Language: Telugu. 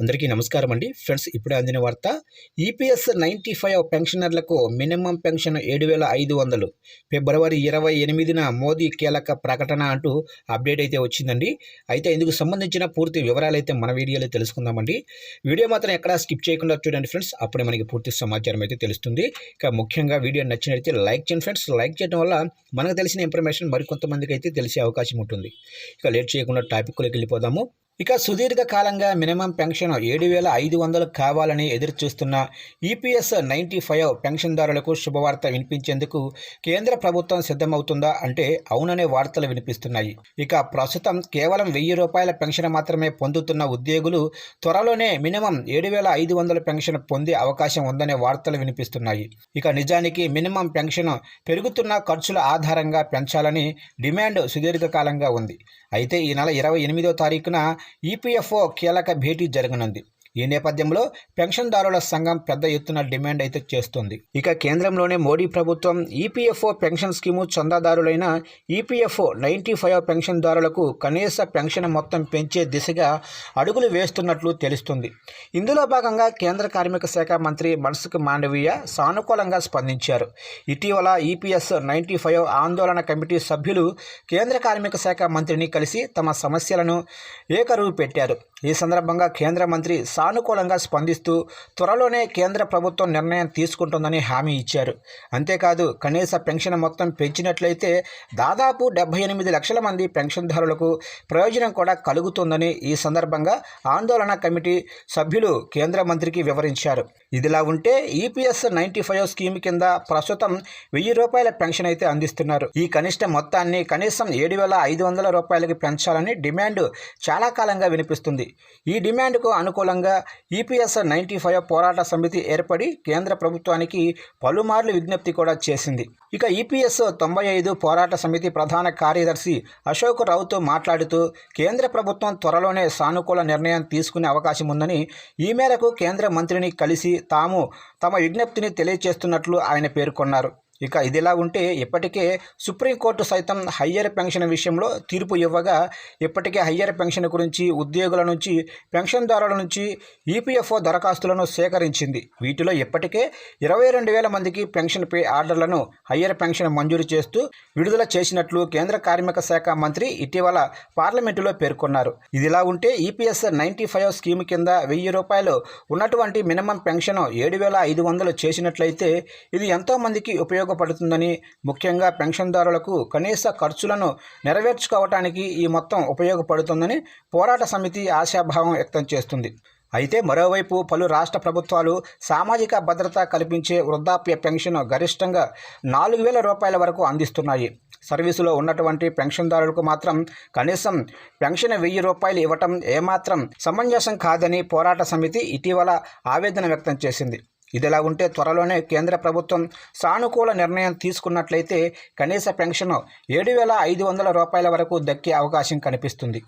అందరికీ నమస్కారం అండి. ఫ్రెండ్స్ ఇప్పుడే అందిన వార్త ఈపీఎస్ నైంటీ ఫైవ్ పెన్షనర్లకు మినిమం పెన్షన్ ఏడు వేల ఐదు వందలు. ఫిబ్రవరి ఇరవై ఎనిమిదిన మోదీ కీలక ప్రకటన అంటూ అప్డేట్ అయితే వచ్చిందండి. అయితే ఇందుకు సంబంధించిన పూర్తి వివరాలు అయితే మన వీడియోలో తెలుసుకుందామండి. వీడియో మాత్రం ఎక్కడా స్కిప్ చేయకుండా చూడండి ఫ్రెండ్స్. అప్పుడే మనకి పూర్తి సమాచారం అయితే తెలుస్తుంది. ఇక ముఖ్యంగా వీడియో నచ్చినట్లయితే లైక్ చేయండి ఫ్రెండ్స్. లైక్ చేయడం వల్ల మనకు తెలిసిన ఇన్ఫర్మేషన్ మరికొంతమందికి అయితే తెలిసే అవకాశం ఉంటుంది. ఇక లేట్ చేయకుండా టాపిక్లోకి వెళ్ళిపోదాము. ఇక సుదీర్ఘ కాలంగా మినిమం పెన్షన్ ఏడు వేల ఐదు వందలు కావాలని ఎదురు చూస్తున్న ఈపీఎస్ నైంటీ ఫైవ్ పెన్షన్దారులకు శుభవార్త వినిపించేందుకు కేంద్ర ప్రభుత్వం సిద్ధమవుతుందా అంటే అవుననే వార్తలు వినిపిస్తున్నాయి. ఇక ప్రస్తుతం కేవలం వెయ్యి రూపాయల పెన్షన్ మాత్రమే పొందుతున్న ఉద్యోగులు త్వరలోనే మినిమం ఏడు వేల ఐదు వందల పెన్షన్ పొందే అవకాశం ఉందనే వార్తలు వినిపిస్తున్నాయి. ఇక నిజానికి మినిమం పెన్షన్ పెరుగుతున్న ఖర్చుల ఆధారంగా పెంచాలని డిమాండ్ సుదీర్ఘకాలంగా ఉంది. అయితే ఈ నెల ఇరవై ఎనిమిదో తారీఖున ఈపీఎఫ్ఓ కీలక భేటీ జరగనుంది. ఈ నేపథ్యంలో పెన్షన్దారుల సంఘం పెద్ద ఎత్తున డిమాండ్ అయితే చేస్తుంది. ఇక కేంద్రంలోనే మోడీ ప్రభుత్వం ఈపీఎఫ్ఓ పెన్షన్ స్కీము చందాదారులైన ఈపీఎఫ్ఓ నైంటీ ఫైవ్ పెన్షన్దారులకు కనీస పెన్షన్ మొత్తం పెంచే దిశగా అడుగులు వేస్తున్నట్లు తెలుస్తుంది. ఇందులో భాగంగా కేంద్ర కార్మిక శాఖ మంత్రి మనసుఖ్ మాండవీయ సానుకూలంగా స్పందించారు. ఇటీవల ఈపీఎస్ నైంటీ ఫైవ్ ఆందోళన కమిటీ సభ్యులు కేంద్ర కార్మిక శాఖ మంత్రిని కలిసి తమ సమస్యలను ఏకరువు పెట్టారు. ఈ సందర్భంగా కేంద్ర మంత్రి సానుకూలంగా స్పందిస్తూ త్వరలోనే కేంద్ర ప్రభుత్వం నిర్ణయం తీసుకుంటుందని హామీ ఇచ్చారు. అంతేకాదు కనీస పెన్షన్ మొత్తం పెంచినట్లయితే దాదాపు డెబ్బై ఎనిమిది లక్షల మంది పెన్షన్దారులకు ప్రయోజనం కూడా కలుగుతుందని ఈ సందర్భంగా ఆందోళన కమిటీ సభ్యులు కేంద్ర మంత్రికి వివరించారు. ఇదిలా ఉంటే ఈపీఎస్ నైంటీ ఫైవ్ స్కీమ్ కింద ప్రస్తుతం వెయ్యి రూపాయల పెన్షన్ అయితే అందిస్తున్నారు. ఈ కనిష్ట మొత్తాన్ని కనీసం ఏడు వేల ఐదు వందల రూపాయలకి పెంచాలని డిమాండ్ చాలా కాలంగా వినిపిస్తుంది. ఈ డిమాండ్కు అనుకూలంగా ఈపీఎస్ నైంటీ ఫైవ్ పోరాట సమితి ఏర్పడి కేంద్ర ప్రభుత్వానికి పలుమార్లు విజ్ఞప్తి కూడా చేసింది. ఇక ఈపీఎస్ తొంభై ఐదు పోరాట సమితి ప్రధాన కార్యదర్శి అశోక్ రావుతో మాట్లాడుతూ కేంద్ర ప్రభుత్వం త్వరలోనే సానుకూల నిర్ణయం తీసుకునే అవకాశం ఉందని ఈ మేరకు కేంద్ర మంత్రిని కలిసి తాము తమ విజ్ఞప్తిని తెలియజేస్తున్నట్లు ఆయన పేర్కొన్నారు. ఇక ఇదిలా ఉంటే ఇప్పటికే సుప్రీంకోర్టు సైతం హయ్యర్ పెన్షన్ విషయంలో తీర్పు ఇవ్వగా ఇప్పటికే హయ్యర్ పెన్షన్ గురించి ఉద్యోగుల నుంచి పెన్షన్దారుల నుంచి ఈపీఎఫ్ఓ దరఖాస్తులను సేకరించింది. వీటిలో ఇప్పటికే ఇరవై రెండు వేల మందికి పెన్షన్ పే ఆర్డర్లను హయ్యర్ పెన్షన్ మంజూరు చేస్తూ విడుదల చేసినట్లు కేంద్ర కార్మిక శాఖ మంత్రి ఇటీవల పార్లమెంటులో పేర్కొన్నారు. ఇదిలా ఉంటే ఈపీఎస్ నైంటీ ఫైవ్ స్కీమ్ కింద వెయ్యి రూపాయలు ఉన్నటువంటి మినిమం పెన్షన్ ఏడు వేల ఐదు వందలు చేసినట్లయితే ఇది ఎంతో మందికి ఉపయోగపడుతుందని ముఖ్యంగా పెన్షన్దారులకు కనీస ఖర్చులను నెరవేర్చుకోవటానికి ఈ మొత్తం ఉపయోగపడుతుందని పోరాట సమితి ఆశాభావం వ్యక్తం చేస్తుంది. అయితే మరోవైపు పలు రాష్ట్ర ప్రభుత్వాలు సామాజిక భద్రత కల్పించే వృద్ధాప్య పెన్షన్ గరిష్టంగా నాలుగు వేల రూపాయల వరకు అందిస్తున్నాయి. సర్వీసులో ఉన్నటువంటి పెన్షన్దారులకు మాత్రం కనీసం పెన్షన్ వెయ్యి రూపాయలు ఇవ్వటం ఏమాత్రం సమంజసం కాదని పోరాట సమితి ఇటీవల ఆవేదన వ్యక్తం చేసింది. ఇదిలా ఉంటే త్వరలోనే కేంద్ర ప్రభుత్వం సానుకూల నిర్ణయం తీసుకున్నట్లయితే కనీస పెన్షన్ ఏడు వేల ఐదు వందల రూపాయల వరకు దక్కే అవకాశం కనిపిస్తుంది.